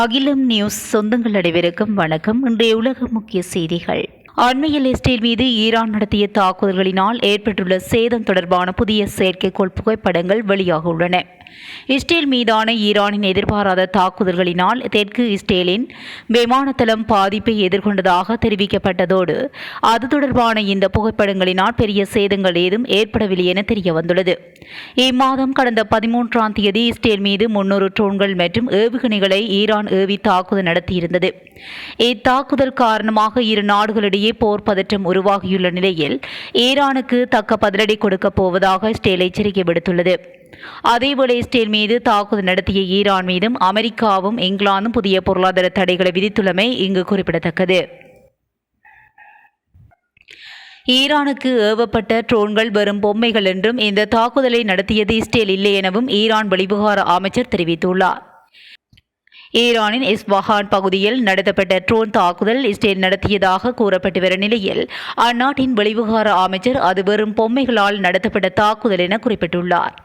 அகிலம் நியூஸ் சொந்தங்கள் அனைவருக்கும் வணக்கம். இன்றைய உலக முக்கிய செய்திகள். அண்மையில் இஸ்ரேல் மீது ஈரான் நடத்திய தாக்குதல்களினால் ஏற்பட்டுள்ள சேதம் தொடர்பான புதிய செயற்கைக்கோள் புகைப்படங்கள் வெளியாக உள்ளன இஸ்ரேல் மீதான ஈரானின் எதிர்பாராத தாக்குதல்களினால் தெற்கு இஸ்ரேலின் விமானத்தளம் பாதிப்பை எதிர்கொண்டதாக தெரிவிக்கப்பட்டதோடு அது தொடர்பான இந்த புகைப்படங்களினால் பெரிய சேதங்கள் ஏதும் ஏற்படவில்லை என தெரிய வந்துள்ளது இம்மாதம் கடந்த பதிமூன்றாம் தேதி இஸ்ரேல் மீது முன்னூறு ட்ரோன்கள் மற்றும் ஏவுகணைகளை ஈரான் ஏவி தாக்குதல் நடத்தியிருந்தது. இத்தாக்குதல் காரணமாக இரு நாடுகளிடையே போர் பதற்றம் உருவாகியுள்ள நிலையில் ஈரானுக்கு தக்க பதிலடி கொடுக்கப் போவதாக இஸ்ரேல் எச்சரிக்கை விடுத்துள்ளது. அதேவேளை இஸ்ரேல் மீது தாக்குதல் நடத்திய ஈரான் மீதும் அமெரிக்காவும் இங்கிலாந்தும் புதிய பொருளாதார தடைகளை விதித்துள்ளமை இங்கு குறிப்பிடத்தக்கது. ஈரானுக்கு ஏவப்பட்ட ட்ரோன்கள் வெறும் பொம்மைகள் என்றும் இந்த தாக்குதலை நடத்தியது இஸ்ரேல் இல்லை எனவும் ஈரான் வெளிவிவகார அமைச்சர் தெரிவித்துள்ளார். ஈரானின் இஸ்வஹான் பகுதியில் நடத்தப்பட்ட ட்ரோன் தாக்குதல் இஸ்ரேல் நடத்தியதாக கூறப்பட்டு வரும் நிலையில் அந்நாட்டின் வெளிவிவகார அமைச்சர் அது வெறும் பொம்மைகளால் நடத்தப்பட்ட தாக்குதல் என குறிப்பிட்டுள்ளார்.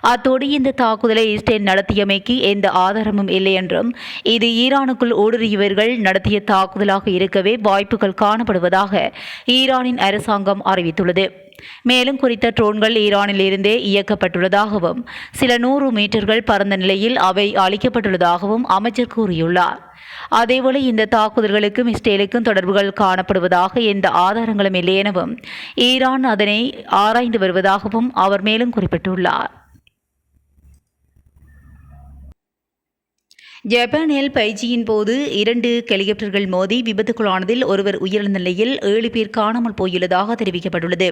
அத்தோடு இந்த தாக்குதலை இஸ்ரேல் நடத்தியமைக்கு எந்த ஆதாரமும் இல்லை என்றும் இது ஈரானுக்குள் ஊடுருவியவர்கள் நடத்திய தாக்குதலாக இருக்கவே வாய்ப்புகள் காணப்படுவதாக ஈரானின் அரசாங்கம் அறிவித்துள்ளது. மேலும் குறித்த ட்ரோன்கள் ஈரானில் இருந்தே இயக்கப்பட்டுள்ளதாகவும் சில நூறு மீட்டர்கள் பறந்த நிலையில் அவை அளிக்கப்பட்டுள்ளதாகவும் அமைச்சர் கூறியுள்ளார். அதேபோல இந்த தாக்குதல்களுக்கும் இஸ்ரேலுக்கும் தொடர்புகள் காணப்படுவதாக எந்த ஆதாரங்களும் இல்லை எனவும் ஈரான் அதனை ஆராய்ந்து வருவதாகவும் அவர் மேலும் குறிப்பிட்டுள்ளார். ஜப்பானில் பயிற்சியின் போது இரண்டு ஹெலிகாப்டர்கள் மோதி விபத்துக்குள்ளானதில் ஒருவர் உயிரிழந்த நிலையில் ஏழு பேர் காணாமல் போயுள்ளதாக தெரிவிக்கப்பட்டுள்ளது.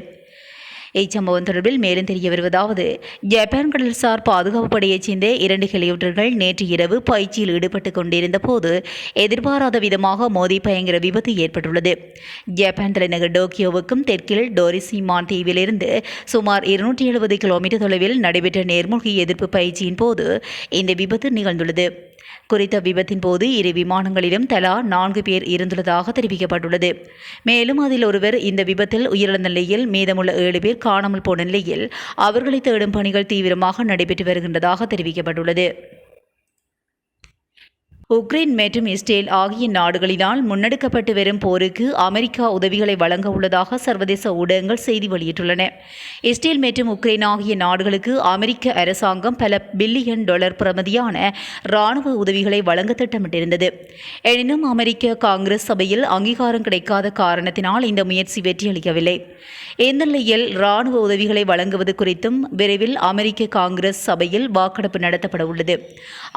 இச்சம்பவம் தொடர்பில் மேலும் தெரிய வருவதாவது ஜப்பான் கடல்சார் பாதுகாப்பு படையைச் சேர்ந்த இரண்டு ஹெலிகாப்டர்கள் நேற்று இரவு பயிற்சியில் ஈடுபட்டுக் கொண்டிருந்த போது எதிர்பாராத விதமாக மோதி பயங்கர விபத்து ஏற்பட்டுள்ளது. ஜப்பான் தலைநகர் டோக்கியோவுக்கும் தெற்கில் டோரிசிமான் தீவிலிருந்து சுமார் இருநூற்றி எழுபது கிலோமீட்டர் தொலைவில் நடைபெற்ற நேர்மூழ்கி எதிர்ப்பு பயிற்சியின் போது இந்த விபத்து நிகழ்ந்துள்ளது. குறித்த விபத்தின் போது இரு விமானங்களிலும் தலா நான்கு பேர் இருந்துள்ளதாக தெரிவிக்கப்பட்டுள்ளது. மேலும் அதில் ஒருவர் இந்த விபத்தில் உயிரிழந்த நிலையில் மீதமுள்ள ஏழு பேர் காணாமல் போன நிலையில் அவர்களை தேடும் பணிகள் தீவிரமாக நடைபெற்று வருகின்றதாக தெரிவிக்கப்பட்டுள்ளது. உக்ரைன் மற்றும் இஸ்ரேல் ஆகிய நாடுகளினால் முன்னெடுக்கப்பட்டு வரும் போருக்கு அமெரிக்கா உதவிகளை வழங்க உள்ளதாக சர்வதேச ஊடகங்கள் செய்தி வெளியிட்டுள்ளன. இஸ்ரேல் மற்றும் உக்ரைன் ஆகிய நாடுகளுக்கு அமெரிக்க அரசாங்கம் பல பில்லியன் டாலர் பிரமதியான இராணுவ உதவிகளை வழங்க திட்டமிட்டிருந்தது. எனினும் அமெரிக்க காங்கிரஸ் சபையில் அங்கீகாரம் கிடைக்காத காரணத்தினால் இந்த முயற்சி வெற்றியளிக்கவில்லை. இந்த நிலையில் இராணுவ உதவிகளை வழங்குவது குறித்தும் விரைவில் அமெரிக்க காங்கிரஸ் சபையில் வாக்கெடுப்பு நடத்தப்பட உள்ளது.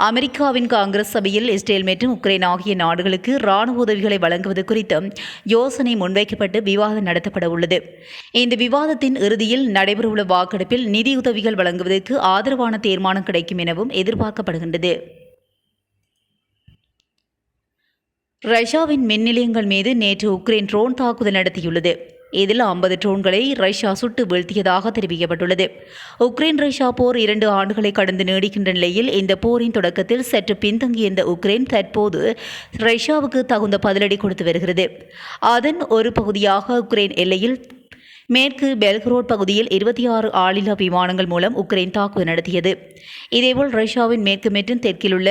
அமெரிக்காவின் காங்கிரஸ் சபையில் இஸ்ரேல் மற்றும் உக்ரைன் ஆகிய நாடுகளுக்கு இராணுவ உதவிகளை வழங்குவது குறித்து யோசனை முன்வைக்கப்பட்டு விவாதம் நடத்தப்பட உள்ளது. இந்த விவாதத்தின் இறுதியில் நடைபெறவுள்ள வாக்கெடுப்பில் நிதியுதவிகள் வழங்குவதற்கு ஆதரவான தீர்மானம் கிடைக்கும் எனவும் எதிர்பார்க்கப்படுகின்றது. ரஷ்யாவின் மின் நிலையங்கள் மீது நேற்று உக்ரைன் ட்ரோன் தாக்குதல் நடத்தியுள்ளது. இதில் ஐம்பது ட்ரோன்களை ரஷ்யா சுட்டு வீழ்த்தியதாக தெரிவிக்கப்பட்டுள்ளது. உக்ரைன் ரஷ்யா போர் இரண்டு ஆண்டுகளை கடந்து நீடிக்கின்ற நிலையில் இந்த போரின் தொடக்கத்தில் சற்று பின்தங்கியிருந்த உக்ரைன் தற்போது ரஷ்யாவுக்கு தகுந்த பதிலடி கொடுத்து வருகிறது. அதன் ஒரு பகுதியாக உக்ரைன் எல்லையில் மேற்கு பெல்கரோட் பகுதியில் இருபத்தி ஆறு ஆளில்லா விமானங்கள் மூலம் உக்ரைன் தாக்குதல் நடத்தியது. இதேபோல் ரஷ்யாவின் மேற்கு மற்றும் தெற்கிலுள்ள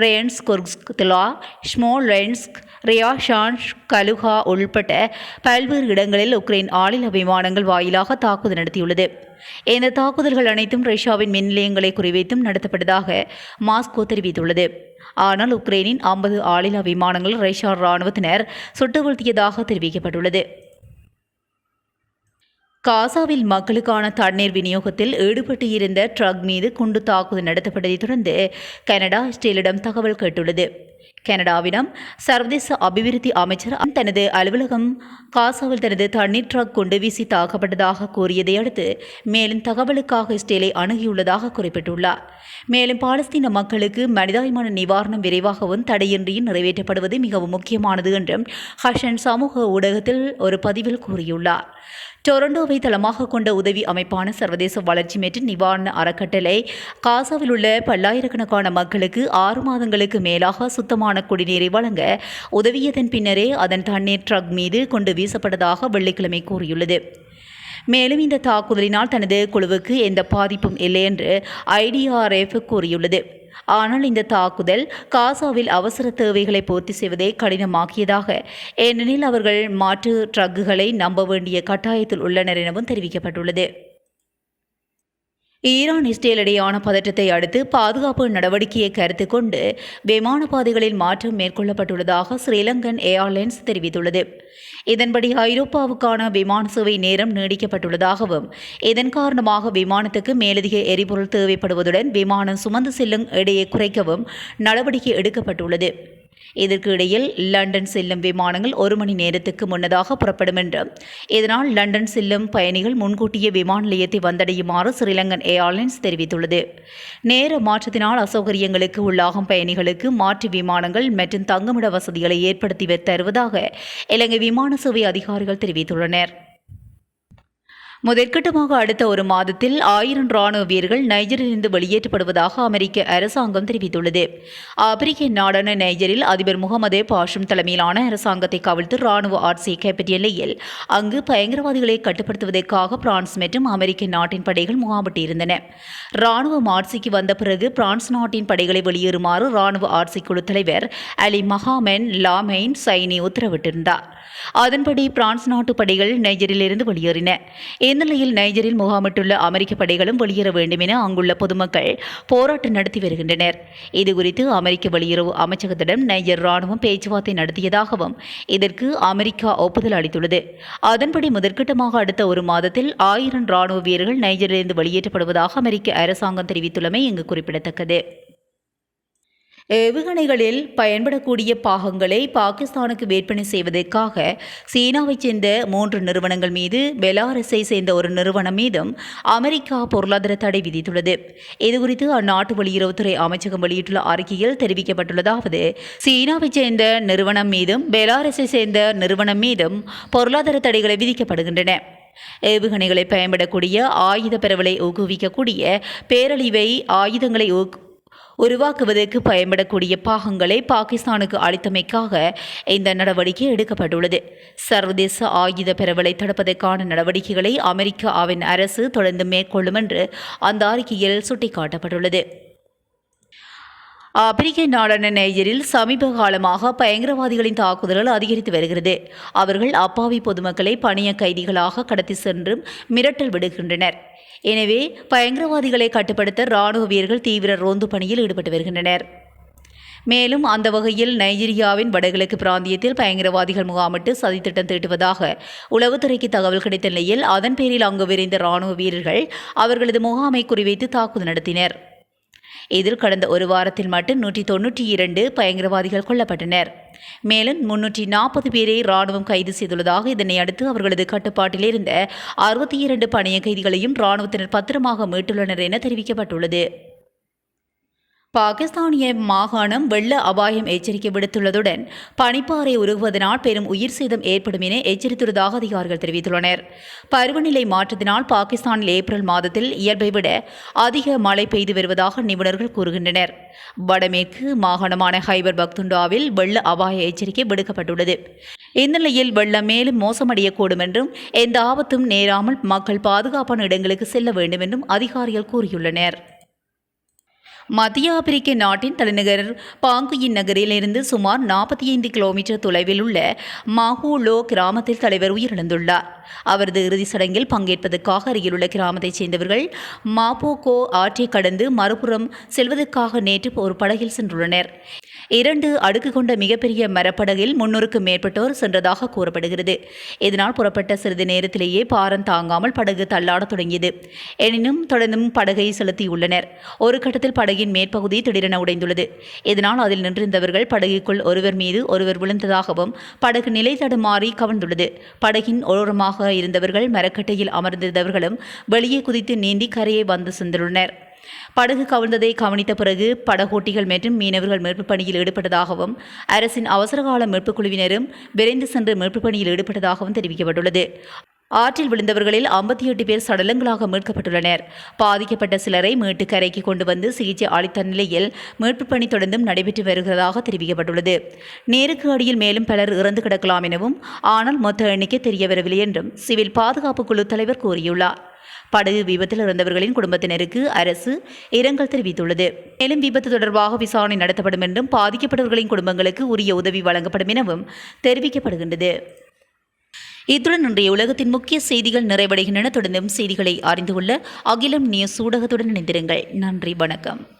பிரயன்ஸ் கொர்ஸ்க்லா ஸ்மோலென்ஸ்க் ரியாஷான் கலுகா உள்பட்ட பல்வேறு இடங்களில் உக்ரைன் ஆளில்லா விமானங்கள் வாயிலாக தாக்குதல் நடத்தியுள்ளது. இந்த தாக்குதல்கள் அனைத்தும் ரஷ்யாவின் மின் நிலையங்களை குறிவைத்தும் நடத்தப்பட்டதாக மாஸ்கோ தெரிவித்துள்ளது. ஆனால் உக்ரைனின் ஐம்பது ஆளில்லா விமானங்கள் ரஷ்யா இராணுவத்தினர் சுட்டு வீழ்த்தியதாக தெரிவிக்கப்பட்டுள்ளது. காசாவில் மக்களுக்கான தண்ணீர் விநியோகத்தில் ஈடுபட்டு இருந்த ட்ரக் மீது குண்டு தாக்குதல் நடத்தப்பட்டதைத் தொடர்ந்து கனடா இஸ்ரேலிடம் தகவல் கேட்டுள்ளது. கனடாவிடம் சர்வதேச அபிவிருத்தி அமைச்சர் தனது அலுவலகம் காசாவில் தனது தண்ணீர் ட்ரக் கொண்டு வீசி தாக்கப்பட்டதாக கூறியதை அடுத்து மேலும் தகவலுக்காக இஸ்ரேலை அணுகியுள்ளதாக குறிப்பிட்டுள்ளார். மேலும் பாலஸ்தீன மக்களுக்கு மனிதாயமான நிவாரணம் விரைவாகவும் தடையின்றியும் நிறைவேற்றப்படுவது மிகவும் முக்கியமானது என்றும் ஹஷன் சமூக ஊடகத்தில் ஒரு பதிவில் கூறியுள்ளார். டொரண்டோவை தளமாக கொண்ட உதவி அமைப்பான சர்வதேச வளர்ச்சி மற்றும் நிவாரண அறக்கட்டளை காசாவில் உள்ள பல்லாயிரக்கணக்கான மக்களுக்கு ஆறு மாதங்களுக்கு மேலாக சுத்த சுத்தமான குடிநீரை வழங்க உதவியதன் பின்னரே அதன் தண்ணீர் ட்ரக் மீது கொண்டு வீசப்பட்டதாக வெள்ளிக்கிழமை கூறியுள்ளது. மேலும் இந்த தாக்குதலினால் தனது குழுவுக்கு எந்த பாதிப்பும் இல்லை என்று ஐடிஆர்எஃப் கூறியுள்ளது. ஆனால் இந்த தாக்குதல் காசாவில் அவசர தேவைகளை பூர்த்தி செய்வதை கடினமாக்கியதாக ஏனெனில் அவர்கள் மாற்று ட்ரக்குகளை நம்ப வேண்டிய கட்டாயத்தில் உள்ளனர் எனவும் தெரிவிக்கப்பட்டுள்ளது. ஈரான் இஸ்ரேலிடையான பதற்றத்தை அடுத்து பாதுகாப்பு நடவடிக்கையை கருத்து கொண்டு விமான பாதைகளில் மாற்றம் மேற்கொள்ளப்பட்டுள்ளதாக ஸ்ரீலங்கன் ஏர்லைன்ஸ் தெரிவித்துள்ளது. இதன்படி ஐரோப்பாவுக்கான விமான சேவை நேரம் நீடிக்கப்பட்டுள்ளதாகவும் இதன் காரணமாக விமானத்துக்கு மேலதிக எரிபொருள் தேவைப்படுவதுடன் விமானம் சுமந்து செல்லும் இடையை குறைக்கவும் நடவடிக்கை எடுக்கப்பட்டுள்ளது. இதற்கு இடையில் லண்டன் செல்லும் விமானங்கள் ஒரு மணி நேரத்துக்கு முன்னதாக புறப்படும் என்றும் இதனால் லண்டன் செல்லும் பயணிகள் முன்கூட்டியே விமான நிலையத்தை வந்தடையுமாறு ஸ்ரீலங்கன் ஏர்லைன்ஸ் தெரிவித்துள்ளது. நேர மாற்றத்தினால் அசௌகரியங்களுக்கு உள்ளாகும் பயணிகளுக்கு மாற்று விமானங்கள் மற்றும் தங்குமிட வசதிகளை ஏற்படுத்தி தருவதாக இலங்கை விமான சேவை அதிகாரிகள் தெரிவித்துள்ளனர். முதற்கட்டமாக அடுத்த ஒரு மாதத்தில் ஆயிரம் ராணுவ வீரர்கள் நைஜரிலிருந்து வெளியேற்றப்படுவதாக அமெரிக்க அரசாங்கம் தெரிவித்துள்ளது. ஆப்பிரிக்க நாடான நைஜரில் அதிபர் முகமது பாஷும் தலைமையிலான அரசாங்கத்தை கவிழ்த்து ராணுவ ஆட்சியை கைப்பற்றிய நிலையில் அங்கு பயங்கரவாதிகளை கட்டுப்படுத்துவதற்காக பிரான்ஸ் மற்றும் அமெரிக்க நாட்டின் படைகள் முகாமிட்டிருந்தன. ராணுவ ஆட்சிக்கு வந்த பிறகு பிரான்ஸ் நாட்டின் படைகளை வெளியேறுமாறு ராணுவ ஆட்சிக்குழு தலைவர் அலி மஹாமென் லாமெயின் சைனி உத்தரவிட்டிருந்தார். அதன்படி பிரான்ஸ் நாட்டு படைகள் நைஜரிலிருந்து வெளியேறின. இந்நிலையில் நைஜரில் முகாமிட்டுள்ள அமெரிக்க படைகளும் வெளியேற வேண்டும் என அங்குள்ள பொதுமக்கள் போராட்டம் நடத்தி வருகின்றனர். இதுகுறித்து அமெரிக்க வெளியுறவு அமைச்சகத்திடம் நைஜர் ராணுவம் பேச்சுவார்த்தை நடத்தியதாகவும் இதற்கு அமெரிக்கா ஒப்புதல் அளித்துள்ளது. அதன்படி முதற்கட்டமாக அடுத்த ஒரு மாதத்தில் ஆயிரம் ராணுவ வீரர்கள் நைஜரிலிருந்து வெளியேற்றப்படுவதாக அமெரிக்க அரசாங்கம் தெரிவித்துள்ளமை இங்கு குறிப்பிடத்தக்கது. ஏவுகணைகளில் பயன்படக்கூடிய பாகங்களை பாகிஸ்தானுக்கு விற்பனை செய்வதற்காக சீனாவைச் சேர்ந்த மூன்று நிறுவனங்கள் மீது பெலாரஸை சேர்ந்த ஒரு நிறுவனம் மீதும் அமெரிக்கா பொருளாதார தடை விதித்துள்ளது. இதுகுறித்து அந்நாட்டு வெளியுறவுத்துறை அமைச்சகம் வெளியிட்டுள்ள அறிக்கையில் தெரிவிக்கப்பட்டுள்ளதாவது சீனாவைச் சேர்ந்த நிறுவனம் மீதும் பெலாரஸை சேர்ந்த நிறுவனம் மீதும் பொருளாதார தடைகளை விதிக்கப்படுகின்றன. ஏவுகணைகளை பயன்படக்கூடிய ஆயுத பரவலை ஊக்குவிக்கக்கூடிய பேரழிவை ஆயுதங்களை ஊக்கு உருவாக்குவதற்கு பயன்படக்கூடிய பாகங்களை பாகிஸ்தானுக்கு அளித்தமைக்காக இந்த நடவடிக்கை எடுக்கப்பட்டுள்ளது. சர்வதேச ஆயுத பரவலை தடுப்பதற்கான நடவடிக்கைகளை அமெரிக்காவின் அரசு தொடர்ந்து மேற்கொள்ளும் என்று அந்த அறிக்கையில் சுட்டிக்காட்டப்பட்டுள்ளது. ஆப்பிரிக்க நாடான நைஜரில் சமீப காலமாக பயங்கரவாதிகளின் தாக்குதல்கள் அதிகரித்து வருகிறது. அவர்கள் அப்பாவி பொதுமக்களை பணிய கைதிகளாக கடத்தி சென்றும் மிரட்டல் விடுகின்றனர். எனவே பயங்கரவாதிகளை கட்டுப்படுத்த ராணுவ வீரர்கள் தீவிர ரோந்து பணியில் ஈடுபட்டு வருகின்றனர். மேலும் அந்த வகையில் நைஜீரியாவின் வடகிழக்கு பிராந்தியத்தில் பயங்கரவாதிகள் முகாமிட்டு சதித்திட்டம் தீட்டுவதாக உளவுத்துறைக்கு தகவல் கிடைத்த நிலையில் அதன் பேரில் அங்கு விரைந்த ராணுவ வீரர்கள் அவர்களது முகாமை குறிவைத்து தாக்குதல் நடத்தினர். இதில் கடந்த ஒரு வாரத்தில் மட்டும் நூற்றி தொன்னூற்றி இரண்டு பயங்கரவாதிகள் கொல்லப்பட்டனர். மேலும் முன்னூற்றி நாற்பது பேரை ராணுவம் கைது செய்துள்ளதாக இதனை அடுத்து அவர்களது கட்டுப்பாட்டில் இருந்த அறுபத்தி இரண்டு பணிய கைதிகளையும் ராணுவத்தினர் பத்திரமாக மீட்டுள்ளனர் என தெரிவிக்கப்பட்டுள்ளது. பாகிஸ்தானிய மாகாணம் வெள்ள அபாயம் எச்சரிக்கை விடுத்துள்ளதுடன் பனிப்பாறை உருகுவதனால் பெரும் உயிர் சேதம் ஏற்படும் என எச்சரித்துள்ளதாக அதிகாரிகள் தெரிவித்துள்ளனர். பருவநிலை மாற்றத்தினால் பாகிஸ்தானில் ஏப்ரல் மாதத்தில் இயல்பை விட அதிக மழை பெய்து வருவதாக நிபுணர்கள் கூறுகின்றனர். வடமேற்கு மாகாணமான ஹைபர் பக்துண்டாவில் வெள்ள அபாய எச்சரிக்கை விடுக்கப்பட்டுள்ளது. இந்நிலையில் வெள்ளம் மேலும் மோசமடையக்கூடும் என்றும் எந்த ஆபத்தும் நேராமல் மக்கள் பாதுகாப்பான இடங்களுக்கு செல்ல வேண்டும் என்றும் அதிகாரிகள் கூறியுள்ளனர். மத்திய ஆப்பிரிக்க நாட்டின் தலைநகர் பாங்குயின் நகரிலிருந்து சுமார் நாற்பத்தி ஐந்து கிலோமீட்டர் தொலைவில் உள்ள மாஹூலோ கிராமத்தில் தலைவர் உயிரிழந்துள்ளார். அவரது இறுதிச் சடங்கில் பங்கேற்பதற்காக அருகிலுள்ள கிராமத்தைச் சேர்ந்தவர்கள் மாபோகோ ஆற்றை கடந்து மறுபுறம் செல்வதற்காக நேற்று ஒரு படகில் சென்றுள்ளனர். இரண்டு அடுக்கு கொண்ட மிகப்பெரிய மரப்படகில் முன்னூறுக்கும் மேற்பட்டோர் சென்றதாக கூறப்படுகிறது. இதனால் புறப்பட்ட சிறிது நேரத்திலேயே பாரம் தாங்காமல் படகு தள்ளாடத் தொடங்கியது. எனினும் தொடர்ந்தும் படகை செலுத்தியுள்ளனர். ஒரு கட்டத்தில் படகின் மேற்பகுதி திடீரென உடைந்துள்ளது. இதனால் அதில் நின்றிருந்தவர்கள் படகுக்குள் ஒருவர் மீது ஒருவர் விழுந்ததாகவும் படகு நிலை தடுமாறி கவர்ந்துள்ளது படகின் ஓரமாக இருந்தவர்கள் மரக்கட்டையில் அமர்ந்திருந்தவர்களும் வெளியே குதித்து நீந்தி கரையை வந்து சென்றுள்ளனர். படகு கவிழ்ந்ததை கவனித்த பிறகு படகோட்டிகள் மற்றும் மீனவர்கள் மீட்புப் பணியில் ஈடுபட்டதாகவும் அரசின் அவசரகால மீட்புக் குழுவினரும் விரைந்து சென்று மீட்புப் பணியில் ஈடுபட்டதாகவும் தெரிவிக்கப்பட்டுள்ளது. ஆற்றில் விழுந்தவர்களில் ஐம்பத்தி எட்டு பேர் சடலங்களாக மீட்கப்பட்டுள்ளனர். பாதிக்கப்பட்ட சிலரை மீட்டு கரைக்கு கொண்டு வந்து சிகிச்சை அளித்த நிலையில் மீட்புப் பணி தொடர்ந்தும் நடைபெற்று வருகிறதாக தெரிவிக்கப்பட்டுள்ளது. நேருக்கு அடியில் மேலும் பலர் இறந்து கிடக்கலாம் எனவும் ஆனால் மொத்த எண்ணிக்கை தெரியவரவில்லை என்றும் சிவில் பாதுகாப்பு குழு தலைவர் கூறியுள்ளார். படகு விபத்தில் இறந்தவர்களின் குடும்பத்தினருக்கு அரசு இரங்கல் தெரிவித்துள்ளது. மேலும் விபத்து தொடர்பாக விசாரணை நடத்தப்படும் என்றும் பாதிக்கப்பட்டவர்களின் குடும்பங்களுக்கு உரிய உதவி வழங்கப்படும் எனவும் தெரிவிக்கப்படுகின்றது. இத்துடன் இன்றைய உலகத்தின் முக்கிய செய்திகள் நிறைவடைகின்றன. தொடர்ந்தும் செய்திகளை அறிந்து கொள்ள அகிலம் நியூஸ் ஊடகத்துடன் இணைந்திருங்கள். நன்றி வணக்கம்.